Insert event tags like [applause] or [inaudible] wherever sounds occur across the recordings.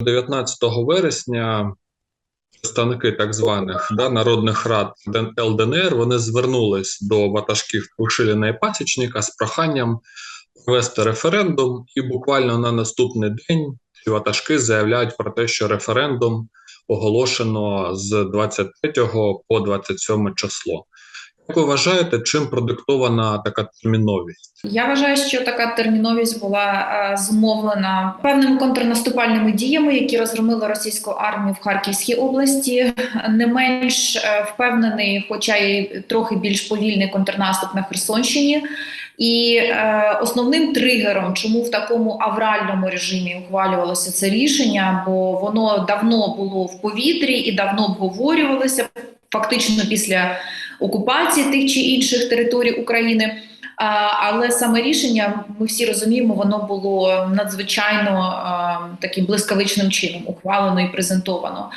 19 вересня представники так званих да, народних рад ЛДНР вони звернулись до ватажків Крушиліна і Пасічника з проханням провести референдум, і буквально на наступний день ці ватажки заявляють про те, що референдум оголошено з 23 по 27 число. Як ви вважаєте, чим продиктована така терміновість? Я вважаю, що така терміновість була е, зумовлена певними контрнаступальними діями, які розгромили російську армію в Харківській області. Не менш е, впевнений, хоча й трохи більш повільний контрнаступ на Херсонщині. І е, основним тригером, чому в такому авральному режимі ухвалювалося це рішення, бо воно давно було в повітрі і давно обговорювалося фактично після окупації тих чи інших територій України. Але саме рішення, ми всі розуміємо, воно було надзвичайно таким блискавичним чином ухвалено і презентовано.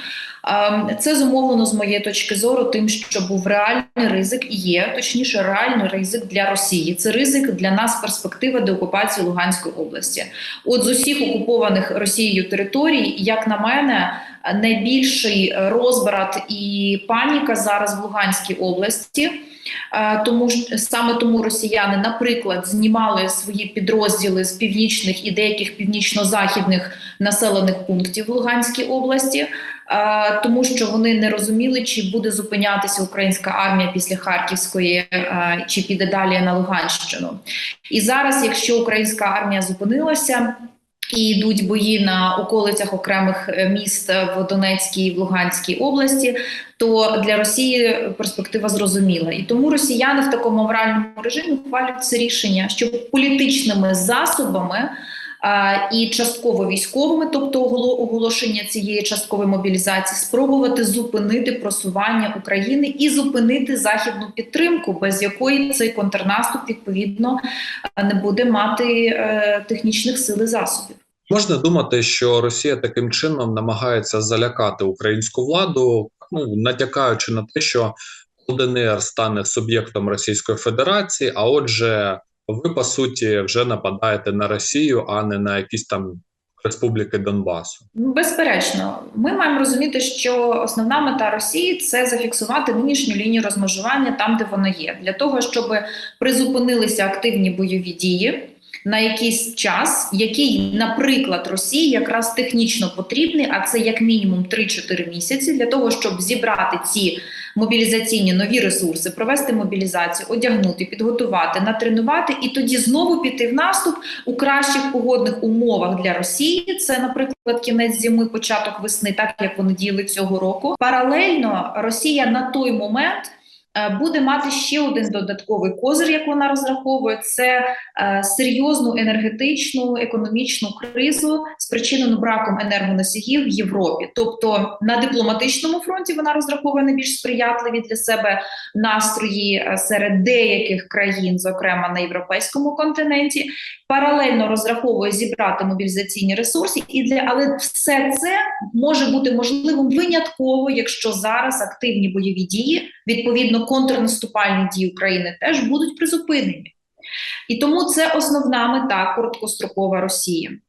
Це зумовлено з моєї точки зору, тим, що був реальний ризик і є точніше реальний ризик для Росії. Це ризик для нас перспектива деокупації Луганської області. От з усіх окупованих Росією територій, як на мене, найбільший розбрат і паніка зараз в Луганській області. Е, Тому ж саме тому росіяни, наприклад, знімали свої підрозділи з північних і деяких північно-західних населених пунктів в Луганській області, е, тому що вони не розуміли, чи буде зупинятися українська армія після Харківської, е, чи піде далі на Луганщину. І зараз, якщо українська армія зупинилася. І йдуть бої на околицях окремих е, міст в Донецькій і в Луганській області, то для Росії перспектива зрозуміла. І тому росіяни в такому моральному режимі ухвалюють це рішення, щоб політичними засобами і частково військовими, тобто оголо- оголошення цієї часткової мобілізації, спробувати зупинити просування України і зупинити західну підтримку, без якої цей контрнаступ відповідно е, не буде мати е, технічних сил і засобів. Можна думати, що Росія таким чином намагається залякати українську владу, ну натякаючи на те, що ЛДНР стане суб'єктом Російської Федерації, а отже, ви по суті вже нападаєте на Росію, а не на якісь там республіки Донбасу. Ну, Безперечно, ми маємо розуміти, що основна мета Росії це зафіксувати нинішню лінію розмежування там, де вона є, для того, щоб призупинилися активні бойові дії на якийсь час, який, наприклад, Росії якраз технічно потрібний, а це як мінімум 3-4 місяці для того, щоб зібрати ці мобілізаційні нові ресурси, провести мобілізацію, одягнути, підготувати, натренувати і тоді знову піти в наступ у кращих погодних умовах для Росії. Це, наприклад, кінець зими, початок весни, так як вони діяли цього року. Паралельно Росія на той момент. Е, Буде мати ще один додатковий козир, як вона розраховує, це е, серйозну енергетичну економічну кризу, спричинену браком енергоносіїв в Європі. Тобто на дипломатичному фронті вона розраховує найбільш сприятливі для себе настрої е, серед деяких країн, зокрема на європейському континенті. Паралельно розраховує зібрати мобілізаційні ресурси, і для але все це може бути можливим винятково, якщо зараз активні бойові дії, відповідно контрнаступальні дії України, теж будуть призупинені. І тому це основна мета короткострокова Росії.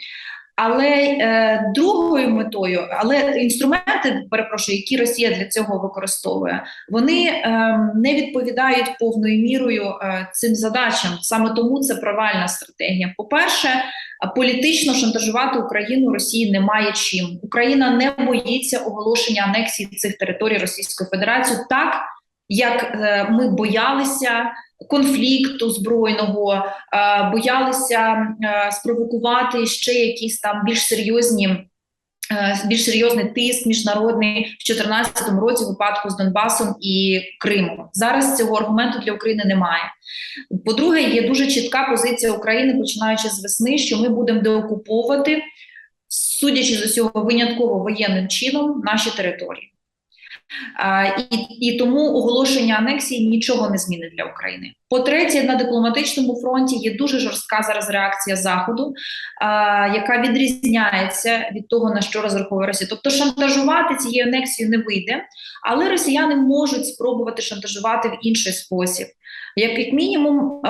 Але е, другою метою, але інструменти, перепрошую, які Росія для цього використовує, вони е, не відповідають повною мірою е, цим задачам. Саме тому це провальна стратегія. По-перше, політично шантажувати Україну Росії немає чим. Україна не боїться оголошення анексії цих територій Російської Федерації так, як е, ми боялися конфлікту збройного, е, боялися е, спровокувати ще якісь там більш серйозні. Більш серйозний тиск міжнародний в 2014 році в випадку з Донбасом і Кримом. Зараз цього аргументу для України немає. По-друге, є дуже чітка позиція України, починаючи з весни, що ми будемо деокуповувати, судячи з усього винятково воєнним чином, наші території. І, і тому оголошення анексії нічого не змінить для України. По-третє, на дипломатичному фронті є дуже жорстка зараз реакція Заходу, яка відрізняється від того, на що розраховує Росія. Тобто шантажувати цією анексією не вийде, але росіяни можуть спробувати шантажувати в інший спосіб. Як як мінімум,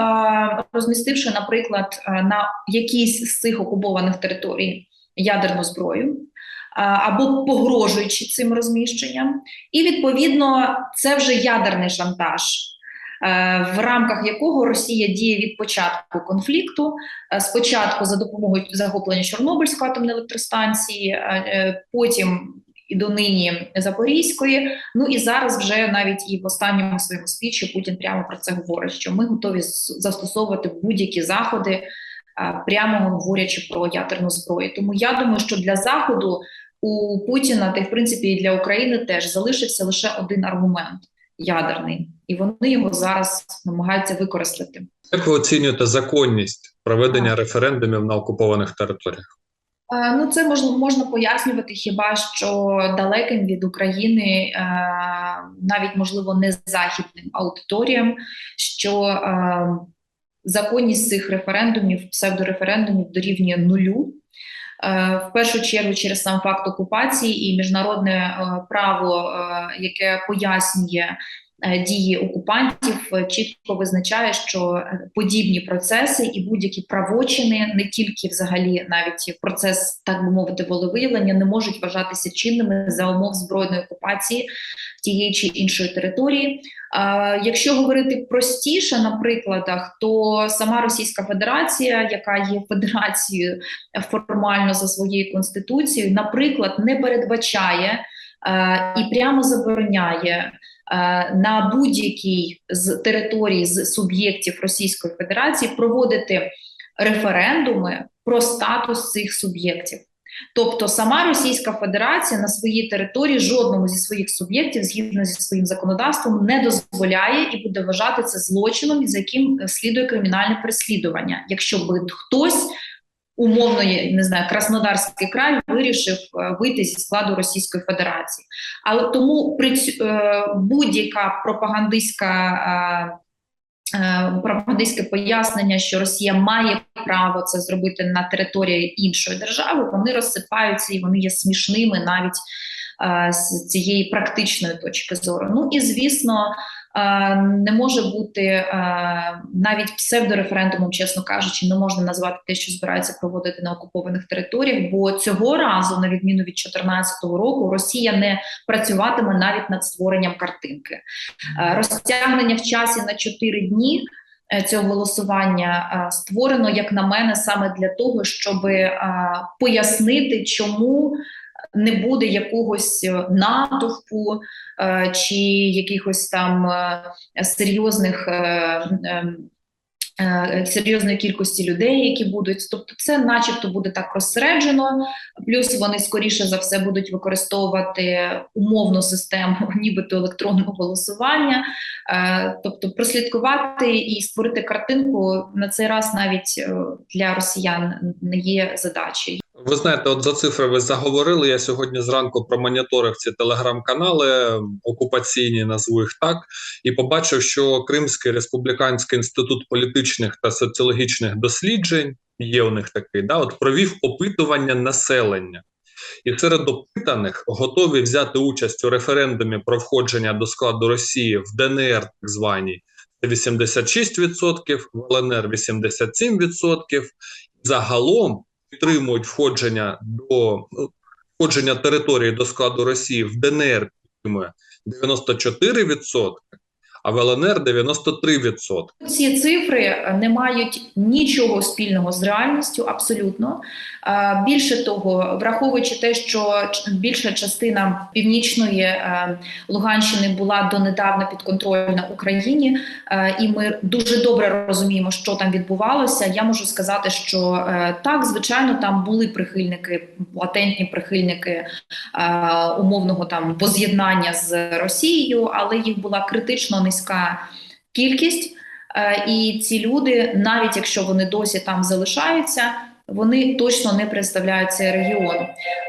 розмістивши, наприклад, на якійсь з цих окупованих територій ядерну зброю, або погрожуючи цим розміщенням, і відповідно це вже ядерний шантаж. В рамках якого Росія діє від початку конфлікту, спочатку за допомогою захоплення Чорнобильської атомної електростанції, потім і донині Запорізької. Ну і зараз вже навіть і в останньому своєму спічі Путін прямо про це говорить, що ми готові застосовувати будь-які заходи, прямо говорячи про ядерну зброю. Тому я думаю, що для заходу у Путіна та й в принципі і для України теж залишився лише один аргумент ядерний, і вони його зараз намагаються використати. Як ви оцінюєте законність проведення референдумів на окупованих територіях? Ну, це можна можна пояснювати хіба що далеким від України, навіть можливо не західним аудиторіям, що законність цих референдумів, псевдореферендумів дорівнює нулю. В першу чергу через сам факт окупації і міжнародне право, яке пояснює Е, дії окупантів е, чітко визначає, що е, подібні процеси і будь-які правочини, не тільки взагалі навіть процес, так би мовити, волевиявлення, не можуть вважатися чинними за умов збройної окупації тієї чи іншої території. Якщо говорити простіше на прикладах, то сама Російська Федерація, яка є федерацією формально за своєю конституцією, наприклад, не передбачає і прямо забороняє. Е, на будь-якій з територій з суб'єктів Російської Федерації проводити референдуми про статус цих суб'єктів. Тобто сама Російська Федерація на своїй території жодному зі своїх суб'єктів, згідно зі своїм законодавством, не дозволяє і буде вважати це злочином, за яким слідує кримінальне переслідування, якщо би хтось умовно не знаю, Краснодарський край вирішив е, вийти зі складу Російської Федерації. Але тому при е, будь-яка пропагандистська. Е, пропагандистське пояснення, що Росія має право це зробити на території іншої держави, вони розсипаються і вони є смішними навіть з цієї практичної точки зору. Ну і звісно, не може бути навіть псевдореферендумом, чесно кажучи, не можна назвати те, що збирається проводити на окупованих територіях. Бо цього разу, на відміну від 2014 року, Росія не працюватиме навіть над створенням картинки. Розтягнення в часі на 4 дні. Е, цього голосування створено, як на мене, саме для того, щоб пояснити, чому не буде якогось е, натовпу е, чи якихось там е, серйозних. Ем, серйозної кількості людей, які будуть, тобто, це, начебто, буде так розсереджено. Плюс вони скоріше за все будуть використовувати умовну систему, [laughs] нібито електронного голосування, тобто прослідкувати і створити картинку на цей раз навіть для росіян не є задачею. Ви знаєте, от за цифри ви заговорили. Я сьогодні зранку промоніторив ці телеграм-канали окупаційні, назву їх так, і побачив, що Кримський республіканський інститут політичних та соціологічних досліджень є у них такий, да, от провів опитування населення. І серед опитаних готові взяти участь у референдумі про входження до складу Росії в ДНР, так званій 86%, в ЛНР 87%. Загалом підтримують входження до входження території до складу Росії в ДНР 94%, а в ЛНР 93%. Ці цифри е, не мають нічого спільного з реальністю, абсолютно. Більше того, враховуючи те, що більша частина північної е, Луганщини була донедавна підконтрольна Україні, е, і ми дуже добре розуміємо, що там відбувалося. Я можу сказати, що так, звичайно, там були прихильники, латентні прихильники умовного там воз'єднання з Росією, але їх була критично не низька кількість, е, і ці люди, навіть якщо вони досі там залишаються, вони точно не представляють цей регіон.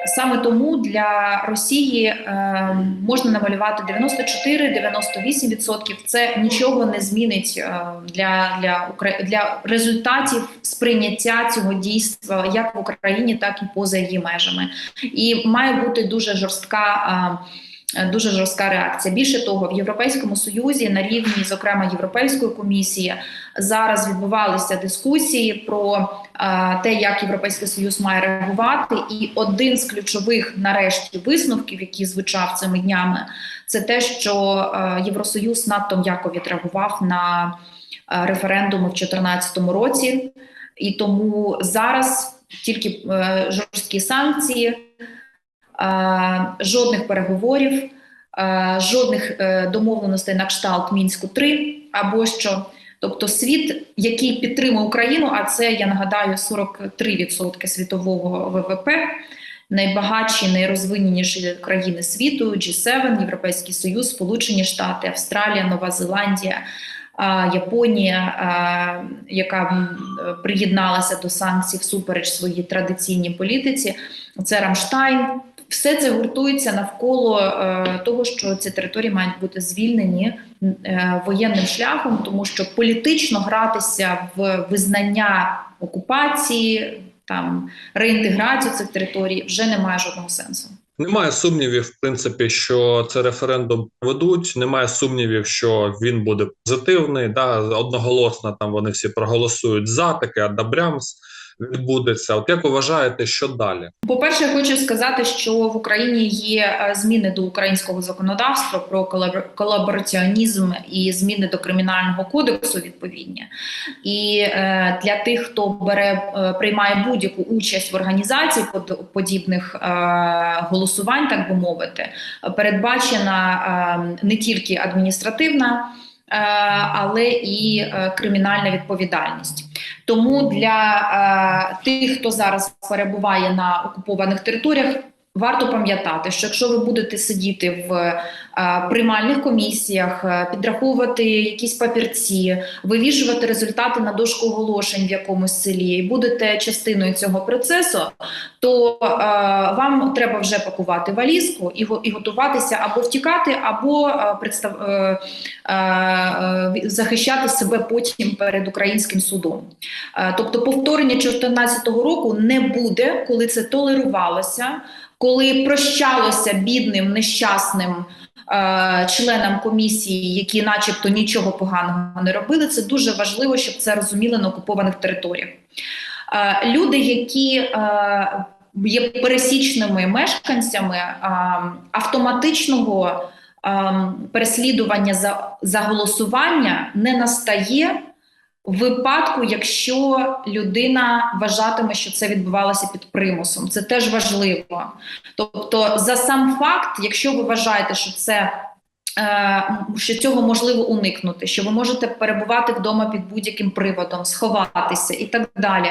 Саме тому для Росії е, можна намалювати 94-98%. Це нічого не змінить е, для, для, для результатів сприйняття цього дійства як в Україні, так і поза її межами. І має бути дуже жорстка. Е, дуже жорстка реакція. Більше того, в Європейському Союзі на рівні, зокрема Європейської комісії, зараз відбувалися дискусії про е, те, як Європейський Союз має реагувати. І один з ключових, нарешті, висновків, який звучав цими днями, це те, що е, Євросоюз надто м'яко відреагував на референдуми в 2014 році, і тому зараз тільки жорсткі санкції, жодних переговорів, е, жодних е, домовленостей на кшталт Мінську 3 або що. Тобто світ, який підтримує Україну, а це я нагадаю 43% світового ВВП, найбагатші, найрозвиненіші країни світу: G7, Європейський Союз, Сполучені Штати, Австралія, Нова Зеландія, Японія, яка е, приєдналася до санкцій всупереч своїй традиційній політиці. Це Рамштайн. Все це гуртується навколо е, того, що ці території мають бути звільнені е, воєнним шляхом, тому що політично гратися в визнання окупації, там реінтеграцію цих територій вже немає жодного сенсу. Немає сумнівів, в принципі, що це референдум проведуть. Немає сумнівів, що він буде позитивний. Да, одноголосно там вони всі проголосують за таке адабрямс відбудеться. От як ви вважаєте, що далі? По-перше, я хочу сказати, що в Україні є е, зміни до українського законодавства про колабор- колабораціонізм і зміни до кримінального кодексу відповідні. І е, для тих, хто бере е, приймає будь-яку участь в організації под- подібних голосувань, так би мовити, передбачена е, не тільки адміністративна. Е, Але і е, кримінальна відповідальність. Тому для е, тих, хто зараз перебуває на окупованих територіях, варто пам'ятати, що якщо ви будете сидіти в е, приймальних комісіях, е, підраховувати якісь папірці, вивішувати результати на дошку оголошень в якомусь селі і будете частиною цього процесу, то е, вам треба вже пакувати валізку і, і готуватися або втікати, або е, представ, е, е, захищати себе потім перед українським судом. Е, Тобто повторення 2014 року не буде, коли це толерувалося, коли прощалося бідним нещасним е, членам комісії, які, начебто, нічого поганого не робили. Це дуже важливо, щоб це розуміли на окупованих територіях. Е, Люди, які е, є пересічними мешканцями автоматичного переслідування за, за голосування не настає випадку, якщо людина вважатиме, що це відбувалося під примусом. Це теж важливо. Тобто, за сам факт, якщо ви вважаєте, що це. е, Що цього можливо уникнути, що ви можете перебувати вдома під будь-яким приводом, сховатися і так далі.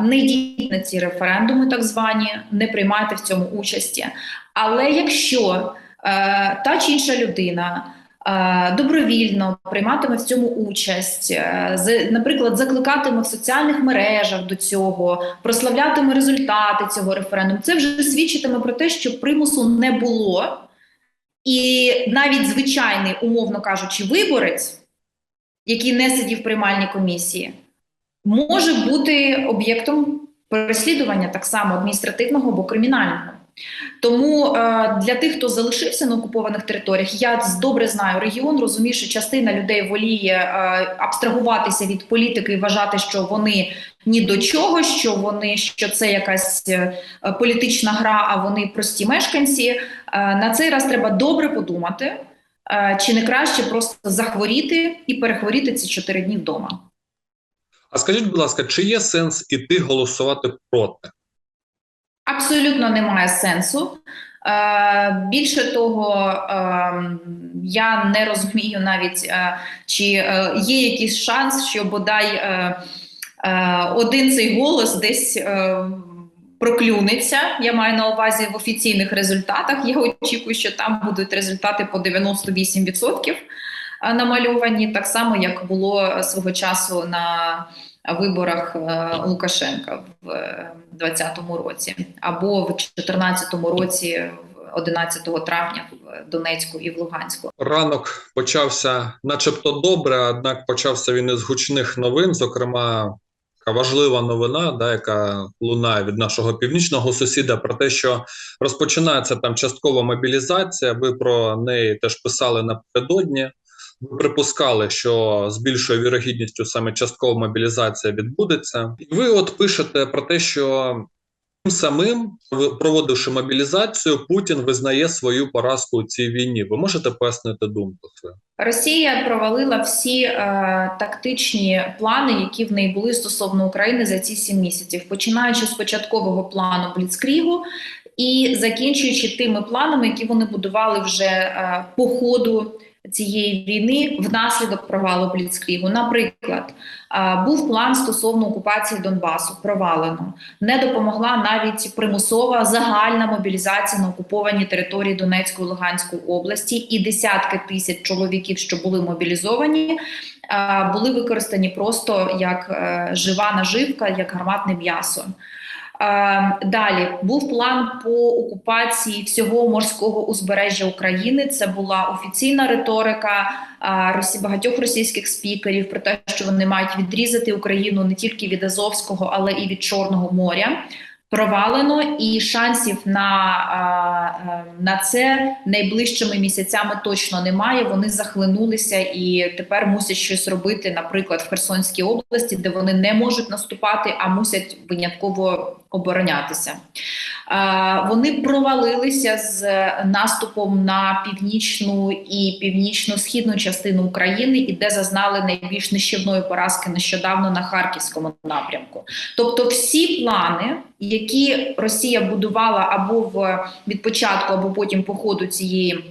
Не йдіть на ці референдуми, так звані, не приймайте в цьому участі. Але якщо е, та чи інша людина е, добровільно прийматиме в цьому участь, е, наприклад, закликатиме в соціальних мережах до цього, прославлятиме результати цього референдуму, це вже свідчитиме про те, що примусу не було, і навіть звичайний, умовно кажучи, виборець, який не сидів в приймальній комісії, може бути об'єктом переслідування так само адміністративного або кримінального. Тому е, для тих, хто залишився на окупованих територіях, я добре знаю регіон, розумію, що частина людей воліє е, абстрагуватися від політики і вважати, що вони ні до чого, що вони що це якась е, політична гра, а вони прості мешканці. На цей раз треба добре подумати, чи не краще просто захворіти і перехворіти ці чотири дні вдома. А скажіть, будь ласка, чи є сенс іти голосувати проти? Абсолютно немає сенсу. Е, більше того, е, я не розумію навіть, е, чи є якийсь шанс, що бодай один цей голос десь проклюнеться. Я маю на увазі в офіційних результатах. Я очікую, що там будуть результати по 98% намальовані, так само як було свого часу на виборах е, Лукашенка в 2020 році, або в 2014 році, 11 травня в Донецьку і в Луганську. Ранок почався, начебто, добре, однак почався він із гучних новин. Зокрема, така важлива новина, да, яка лунає від нашого північного сусіда, про те, що розпочинається там часткова мобілізація. Ви про неї теж писали напередодні. Ви припускали, що з більшою вірогідністю саме часткова мобілізація відбудеться. І ви от пишете про те, що тим самим, проводивши мобілізацію, Путін визнає свою поразку у цій війні. Ви можете пояснити думку свою? Росія провалила всі е, тактичні плани, які в неї були стосовно України за ці сім місяців, починаючи з початкового плану Бліцкрігу і закінчуючи тими планами, які вони будували вже е, по ходу цієї війни внаслідок провалу Бліцкрігу. Наприклад, був план стосовно окупації Донбасу, провалено. Не допомогла навіть примусова загальна мобілізація на окупованій території Донецької та Луганської області, і десятки тисяч чоловіків, що були мобілізовані, були використані просто як е, жива наживка, як гарматне м'ясо. Е, Далі був план по окупації всього морського узбережжя України. Це була офіційна риторика а, багатьох російських спікерів про те, що вони мають відрізати Україну не тільки від Азовського, але і від Чорного моря. Провалено і шансів на, е, на це найближчими місяцями точно немає. Вони захлинулися і тепер мусять щось робити, наприклад, в Херсонській області, де вони не можуть наступати, а мусять винятково оборонятися. Е, Вони провалилися з наступом на північну і північно-східну частину України, і де зазнали найбільш нищівної поразки нещодавно на харківському напрямку. Тобто, всі плани, які Росія будувала або в від початку, або потім по ходу цієї.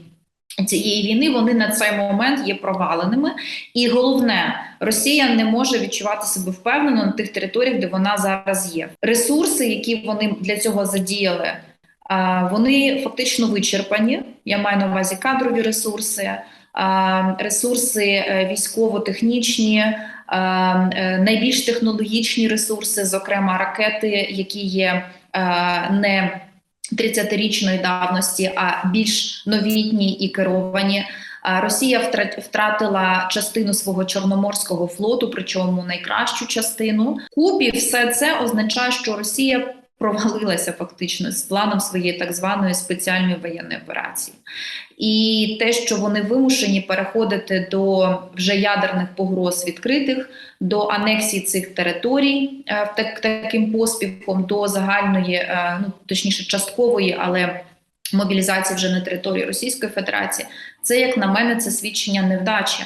Цієї війни вони на цей момент є проваленими, і головне, Росія не може відчувати себе впевнено на тих територіях, де вона зараз є. Ресурси, які вони для цього задіяли, вони фактично вичерпані. Я маю на увазі кадрові ресурси, ресурси е, військово-технічні, е, найбільш технологічні ресурси, зокрема ракети, які є е, не 30-річної давності, а більш новітні і керовані. Росія втра- втратила частину свого чорноморського флоту, причому найкращу частину. Купі все це означає, що Росія провалилася фактично з планом своєї так званої спеціальної воєнної операції. І те, що вони вимушені переходити до вже ядерних погроз відкритих, до анексії цих територій е, так, таким поспіхом, до загальної, е, ну точніше, часткової, але мобілізації вже на території Російської Федерації, це як на мене, це свідчення невдачі.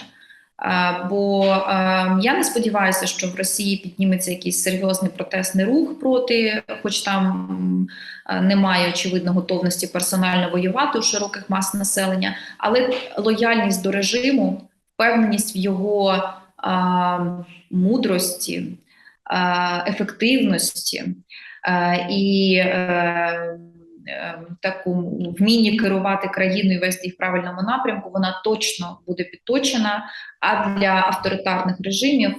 Е, Бо е, я не сподіваюся, що в Росії підніметься якийсь серйозний протестний рух проти, хоч там е, немає очевидно готовності персонально воювати у широких мас населення, але лояльність до режиму, впевненість в його мудрості, ефективності і таку вмінні керувати країною, вести їх в правильному напрямку, вона точно буде підточена. А для авторитарних режимів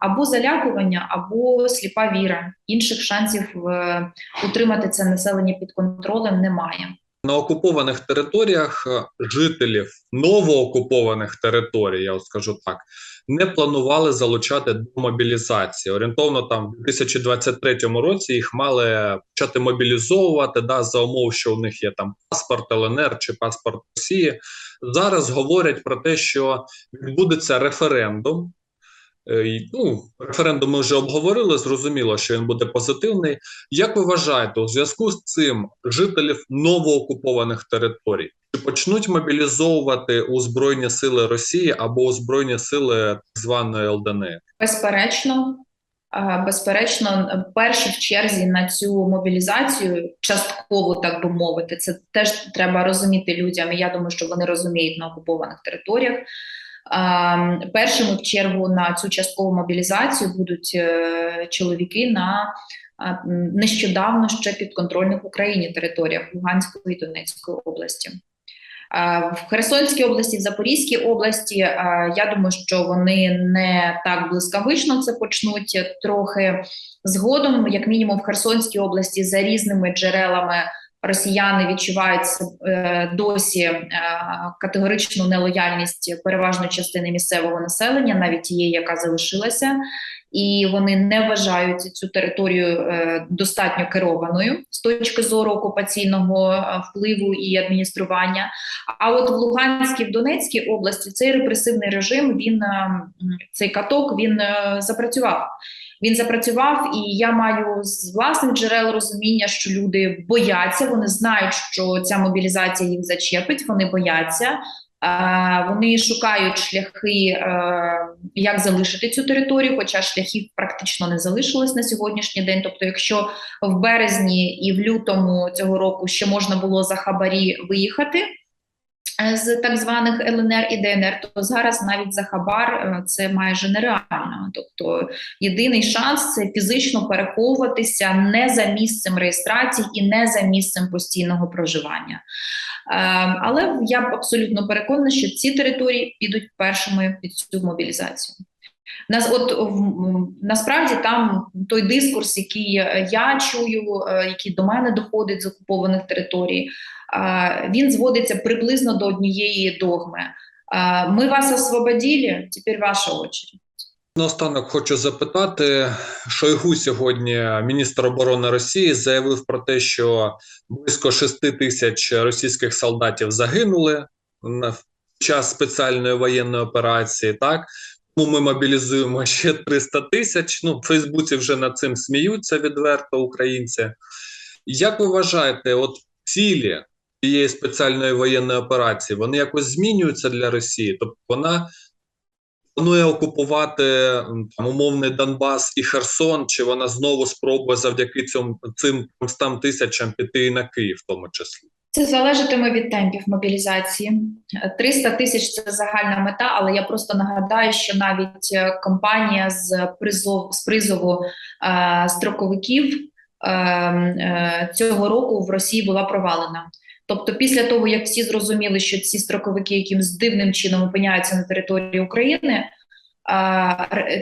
або залякування, або сліпа віра. Інших шансів е, утримати це населення під контролем немає. На окупованих територіях е, жителів новоокупованих територій, я от скажу так, не планували залучати до мобілізації. Орієнтовно там в 2023 році їх мали почати мобілізовувати да, за умов, що у них є там паспорт ЛНР чи паспорт Росії. Зараз говорять про те, що відбудеться референдум. Е, Ну, референдум ми вже обговорили. Зрозуміло, що він буде позитивний. Як ви вважаєте, у зв'язку з цим жителів новоокупованих територій чи почнуть мобілізовувати у Збройні Сили Росії або у Збройні Сили так званої ЛДНР? Безперечно, безперечно, перші в черзі на цю мобілізацію, частково так би мовити, це теж треба розуміти людям. Я думаю, що вони розуміють на окупованих територіях. Ем, Першими в чергу на цю часткову мобілізацію будуть е, чоловіки на е, нещодавно ще підконтрольних Україні територіях Луганської і Донецької області. Е, В Херсонській області, в Запорізькій області, я думаю, що вони не так блискавично це почнуть трохи згодом, як мінімум в Херсонській області, за різними джерелами росіяни відчувають е, досі е, категоричну нелояльність переважної частини місцевого населення, навіть тієї, яка залишилася. і вони не вважають цю територію е, достатньо керованою з точки зору окупаційного впливу і адміністрування. А от в Луганській в Донецькій області цей репресивний режим він цей каток він запрацював. Він запрацював, і я маю з власних джерел розуміння, що люди бояться, вони знають, що ця мобілізація їх зачепить, вони бояться. Е, Вони шукають шляхи, е, як залишити цю територію, хоча шляхів практично не залишилось на сьогоднішній день. Тобто, якщо в березні і в лютому цього року ще можна було за хабарі виїхати з так званих ЛНР і ДНР, то зараз навіть за хабар е, це майже нереально. Тобто, єдиний шанс це фізично переховуватися не за місцем реєстрації і не за місцем постійного проживання. Е, Але я б абсолютно переконана, що ці території підуть першими під цю мобілізацію. Нас, от насправді там той дискурс, який е, я чую, е, який до мене доходить з окупованих територій, е, він зводиться приблизно до однієї догми. Ми вас освободили, тепер ваша очередь. Наостанок хочу запитати, Шойгу сьогодні, міністр оборони Росії, заявив про те, що близько 6 тисяч російських солдатів загинули на час спеціальної воєнної операції. Так тому ми мобілізуємо ще 300 тисяч. Ну, в Фейсбуці вже над цим сміються відверто українці. Як ви вважаєте, от цілі цієї спеціальної воєнної операції вони якось змінюються для Росії? Тобто вона планує окупувати там, умовний Донбас і Херсон, чи вона знову спробує завдяки цьому цим 100 тисячам піти і на Київ, в тому числі? Це залежатиме від темпів мобілізації. Е, 300 тисяч це загальна мета, але я просто нагадаю, що навіть е, кампанія з призов з призову е, строковиків е, е, цього року в Росії була провалена. Тобто, після того як всі зрозуміли, що ці строковики якимсь дивним чином опиняються на території України,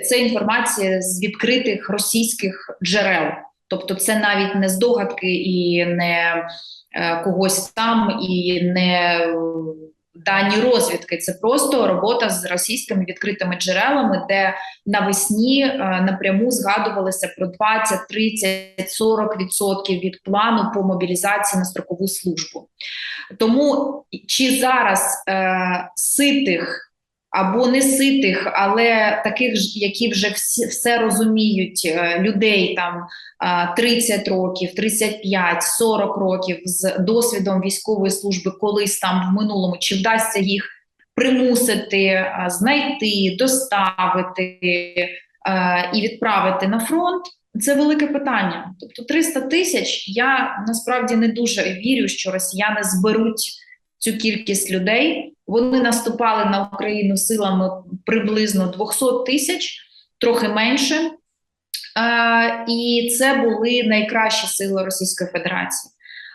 це інформація з відкритих російських джерел. Тобто, це навіть не здогадки і не е, когось там, і не дані розвідки. Це просто робота з російськими відкритими джерелами, де навесні е, напряму згадувалося про 20, 30, 40 відсотків від плану по мобілізації на строкову службу. Тому чи зараз е, ситих або не ситих, але таких, які вже всі, все розуміють, е, людей там а, 30 років, 35, 40 років з досвідом військової служби колись там в минулому, чи вдасться їх примусити, знайти, доставити і відправити на фронт. Це велике питання. Тобто 300 тисяч. Я насправді не дуже вірю, що росіяни зберуть цю кількість людей. Вони наступали на Україну силами приблизно 200 тисяч, трохи менше. Е, і це були найкращі сили Російської Федерації.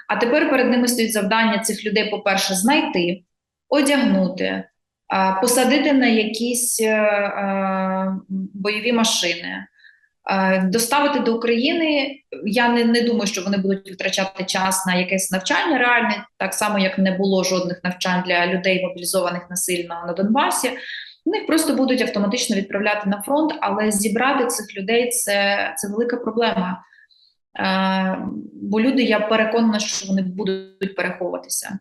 А тепер перед ними стоїть завдання цих людей, по-перше, знайти, одягнути, е, посадити на якісь е, бойові машини, доставити до України. Я не, не думаю, що вони будуть витрачати час на якесь навчання реальне, так само як не було жодних навчань для людей, мобілізованих насильно на Донбасі. Вони просто будуть автоматично відправляти на фронт, але зібрати цих людей це, це велика проблема. Е, бо люди, я переконана, що вони будуть переховуватися.